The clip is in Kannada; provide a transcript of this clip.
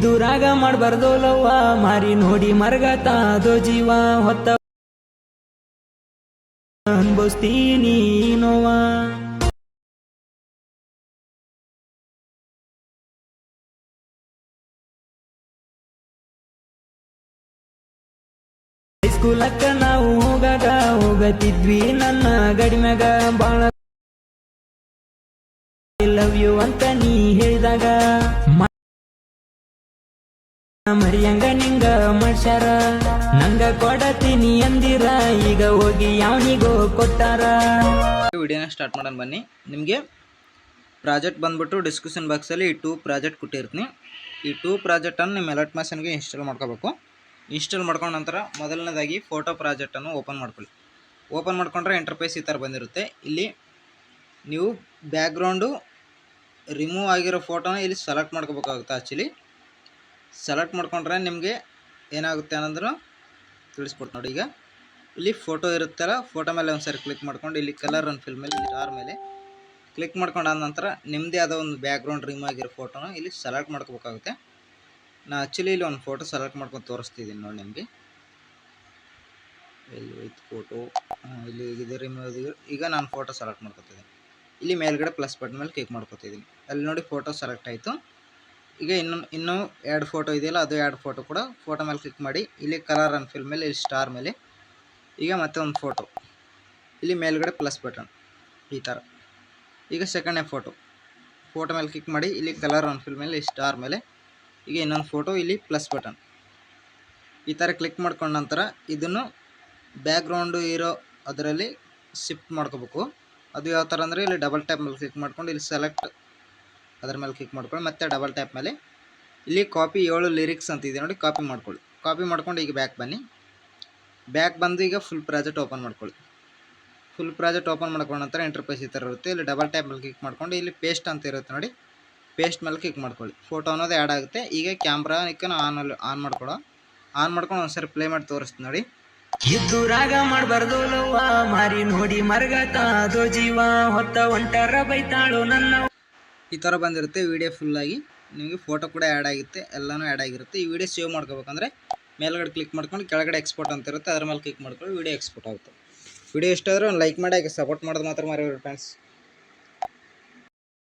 ಇದ್ದೂರಾಗ ಮಾಡಬಾರ್ದು ಲವ್ವ ಮಾರಿ ನೋಡಿ ಮರಗತಾದೋ ಜೀವ ಹೊತ್ತ ಅನ್ಭವಿಸ್ತೀನಿ ನೋವ. ಸ್ಕೂಲಕ್ಕ ನಾವು ಹೋಗಾಗ ಹೋಗತಿದ್ವಿ. ನನ್ನ ಗಡಿಮ್ಯಾಗ ಬಾಳ ಲವ್ ಯು ಅಂತ ನೀ ಹೇಳಿದಾಗ ಮರಿಯಂಗ ನಿಂಗ ಮಾಡ್ಸ್ಯಾರ? ನಂಗ ಕೊಡತೀನಿ ಅಂದಿರ, ಈಗ ಹೋಗಿ ಯಾವನಿಗೋ ಕೊಟ್ಟಾರ. ವಿಡಿಯೋನ ಸ್ಟಾರ್ಟ್ ಮಾಡೋಣ ಬನ್ನಿ. ನಿಮಗೆ ಪ್ರಾಜೆಕ್ಟ್ ಬಂದ್ಬಿಟ್ಟು ಡಿಸ್ಕ್ರಿಪ್ಷನ್ ಬಾಕ್ಸಲ್ಲಿ ಈ ಟೂ ಪ್ರಾಜೆಕ್ಟ್ ಕೊಟ್ಟಿರ್ತೀನಿ. ಈ ಟೂ ಪ್ರಾಜೆಕ್ಟನ್ನು ನಿಮ್ಮ ಎಲರ್ಟ್ ಮ್ಯಾಸನ್ಗೆ ಇನ್ಸ್ಟಾಲ್ ಮಾಡ್ಕೋಬೇಕು. ಇನ್ಸ್ಟಾಲ್ ಮಾಡ್ಕೊಂಡ ನಂತರ ಮೊದಲನೇದಾಗಿ ಫೋಟೋ ಪ್ರಾಜೆಕ್ಟನ್ನು ಓಪನ್ ಮಾಡ್ಕೊಳ್ಳಿ. ಓಪನ್ ಮಾಡ್ಕೊಂಡ್ರೆ ಇಂಟರ್ಫೇಸ್ ಈ ಥರ ಬಂದಿರುತ್ತೆ. ಇಲ್ಲಿ ನೀವು ಬ್ಯಾಕ್ಗ್ರೌಂಡು ರಿಮೂವ್ ಆಗಿರೋ ಫೋಟೋನ ಇಲ್ಲಿ ಸೆಲೆಕ್ಟ್ ಮಾಡ್ಕೋಬೇಕಾಗುತ್ತೆ ಆ್ಯಕ್ಚುಲಿ ಸೆಲೆಕ್ಟ್ ಮಾಡ್ಕೊಂಡ್ರೆ ನಿಮಗೆ ಏನಾಗುತ್ತೆ ಅನ್ನೋದನ್ನು ತಿಳಿಸ್ಕೊಡ್ತು ನೋಡಿ ಈಗ, ಇಲ್ಲಿ ಫೋಟೋ ಇರುತ್ತಲ್ಲ ಫೋಟೋ ಮೇಲೆ ಒಂದು ಸರಿ ಕ್ಲಿಕ್ ಮಾಡ್ಕೊಂಡು, ಇಲ್ಲಿ ಕಲರ್ ಅನ್ ಫಿಲ್ ಮೇಲೆ ಸ್ಟಾರ್ ಮೇಲೆ ಕ್ಲಿಕ್ ಮಾಡ್ಕೊಂಡಾದ ನಂತರ ನಿಮ್ಮದೇ ಆದ ಒಂದು ಬ್ಯಾಕ್ಗ್ರೌಂಡ್ ರಿಮ್ ಆಗಿರೋ ಫೋಟೋನ ಇಲ್ಲಿ ಸೆಲೆಕ್ಟ್ ಮಾಡ್ಕೋಬೇಕಾಗುತ್ತೆ. ನಾ ಆ್ಯಕ್ಚುಲಿ ಇಲ್ಲಿ ಒಂದು ಫೋಟೋ ಸೆಲೆಕ್ಟ್ ಮಾಡ್ಕೊಂಡು ತೋರಿಸ್ತಿದ್ದೀನಿ ನೋಡಿ ನಿಮಗೆ. ಇಲ್ಲಿ ವಿತ್ ಫೋಟೋ ಇಲ್ಲಿ ಇದು ರಿಮೂವ್ ಈಗ ನಾನು ಫೋಟೋ ಸೆಲೆಕ್ಟ್ ಮಾಡ್ಕೊತಿದ್ದೀನಿ. ಇಲ್ಲಿ ಮೇಲ್ಗಡೆ ಪ್ಲಸ್ ಬಟನ್ ಮೇಲೆ ಕ್ಲಿಕ್ ಮಾಡ್ಕೊತಿದ್ದೀನಿ. ಅಲ್ಲಿ ನೋಡಿ ಫೋಟೋ ಸೆಲೆಕ್ಟ್ ಆಯಿತು. ಈಗ ಇನ್ನು, ಇನ್ನೂ ಎರಡು ಫೋಟೋ ಇದೆಯಲ್ಲ, ಅದು ಎರಡು ಫೋಟೋ ಕೂಡ ಫೋಟೋ ಮೇಲೆ ಕ್ಲಿಕ್ ಮಾಡಿ, ಇಲ್ಲಿ ಕಲರ್ ಅನ್ ಫಿಲ್ ಮೇಲೆ, ಇಲ್ಲಿ ಸ್ಟಾರ್ ಮೇಲೆ. ಈಗ ಮತ್ತೆ ಒಂದು ಫೋಟೋ ಇಲ್ಲಿ ಮೇಲ್ಗಡೆ ಪ್ಲಸ್ ಬಟನ್ ಈ ಥರ ಈಗ ಸೆಕೆಂಡೇ ಫೋಟೋ ಫೋಟೋ ಮೇಲೆ ಕ್ಲಿಕ್ ಮಾಡಿ, ಇಲ್ಲಿ ಕಲರ್ ಅನ್ ಫಿಲ್ ಮೇಲೆ ಸ್ಟಾರ್ ಮೇಲೆ. ಈಗ ಇನ್ನೊಂದು ಫೋಟೋ ಇಲ್ಲಿ ಪ್ಲಸ್ ಬಟನ್ ಈ ಥರ ಕ್ಲಿಕ್ ಮಾಡ್ಕೊಂಡ ನಂತರ ಇದನ್ನು ಬ್ಯಾಕ್ಗ್ರೌಂಡು ಇರೋ ಅದರಲ್ಲಿ ಶಿಫ್ಟ್ ಮಾಡ್ಕೋಬೇಕು. ಅದು ಯಾವ ಥರ ಅಂದರೆ, ಇಲ್ಲಿ ಡಬಲ್ ಟ್ಯಾಪ್ ಮೇಲೆ ಕ್ಲಿಕ್ ಮಾಡ್ಕೊಂಡು, ಇಲ್ಲಿ ಸೆಲೆಕ್ಟ್ ಅದ್ರ ಮೇಲೆ ಕ್ಲಿಕ್ ಮಾಡ್ಕೊಳ್ಳಿ, ಮತ್ತೆ ಡಬಲ್ ಟ್ಯಾಪ್ ಮೇಲೆ. ಇಲ್ಲಿ ಕಾಪಿ ಏಳು ಲಿರಿಕ್ಸ್ ಅಂತ ಇದೆ ನೋಡಿ ಕಾಪಿ ಮಾಡ್ಕೊಳ್ಳಿ. ಕಾಪಿ ಮಾಡ್ಕೊಂಡು ಈಗ ಬ್ಯಾಕ್ ಬನ್ನಿ. ಬ್ಯಾಕ್ ಬಂದು ಈಗ ಫುಲ್ ಪ್ರಾಜೆಕ್ಟ್ ಓಪನ್ ಮಾಡ್ಕೊಳ್ಳಿ. ಫುಲ್ ಪ್ರಾಜೆಕ್ಟ್ ಓಪನ್ ಮಾಡ್ಕೊಂಡ ನಂತರ ಇಂಟರ್ಫೇಸ್ ಈ ಥರ ಇರುತ್ತೆ. ಇಲ್ಲಿ ಡಬಲ್ ಟ್ಯಾಪ್ ಮೇಲೆ ಕ್ಲಿಕ್ ಮಾಡ್ಕೊಂಡು, ಇಲ್ಲಿ ಪೇಸ್ಟ್ ಅಂತ ಇರುತ್ತೆ ನೋಡಿ. ಪೇಸ್ಟ್ ಮೇಲೆ ಕ್ಲಿಕ್ ಮಾಡ್ಕೊಳ್ಳಿ. ಫೋಟೋ ಅನ್ನೋದು ಆ್ಯಡ್ ಆಗುತ್ತೆ. ಈಗ ಕ್ಯಾಮ್ರಾ ಇಕ್ಕ ಆನ್ ಆನ್ ಮಾಡ್ಕೊಳ್ಳೋ. ಆನ್ ಮಾಡ್ಕೊಂಡು ಒಂದ್ಸರಿ ಪ್ಲೇ ಮಾಡಿ ತೋರಿಸ್ತೀನಿ ನೋಡಿ. ಇದ್ದೂರಾಗ ಮಾಡ್ಬಾರ್ದು ಲವ್ವ. ಮಾರಿ ನೋಡಿ ಜೀವ. ಹೊತ್ತ ಒಂಟರ ಬೈತಾಳು ನನ್ನ ಈ ಥರ ಬಂದಿರುತ್ತೆ ವಿಡಿಯೋ ಫುಲ್ಲಾಗಿ ನಿಮಗೆ ಫೋಟೋ ಕೂಡ ಆ್ಯಡ್ ಆಗುತ್ತೆ, ಎಲ್ಲನೂ ಆ್ಯಡ್ ಆಗಿರುತ್ತೆ. ಈ ವಿಡಿಯೋ ಸೇವ್ ಮಾಡ್ಕೋಬೇಕಂದ್ರೆ ಮೇಲ್ಗಡೆ ಕ್ಲಿಕ್ ಮಾಡ್ಕೊಂಡು ಕೆಳಗಡೆ ಎಕ್ಸ್ಪೋರ್ಟ್ ಅಂತ ಇರುತ್ತೆ, ಅದ್ರ ಮೇಲೆ ಕ್ಲಿಕ್ ಮಾಡ್ಕೊಂಡು ವಿಡಿಯೋ ಎಕ್ಸ್ಪೋರ್ಟ್ ಆಗುತ್ತೆ. ವಿಡಿಯೋ ಇಷ್ಟ ಒಂದು ಲೈಕ್ ಮಾಡಿ, ಹಾಗೆ ಸಪೋರ್ಟ್ ಮಾಡೋದು ಮಾತ್ರ ಮರಿಬೇಡಿ ಫ್ರೆಂಡ್ಸ್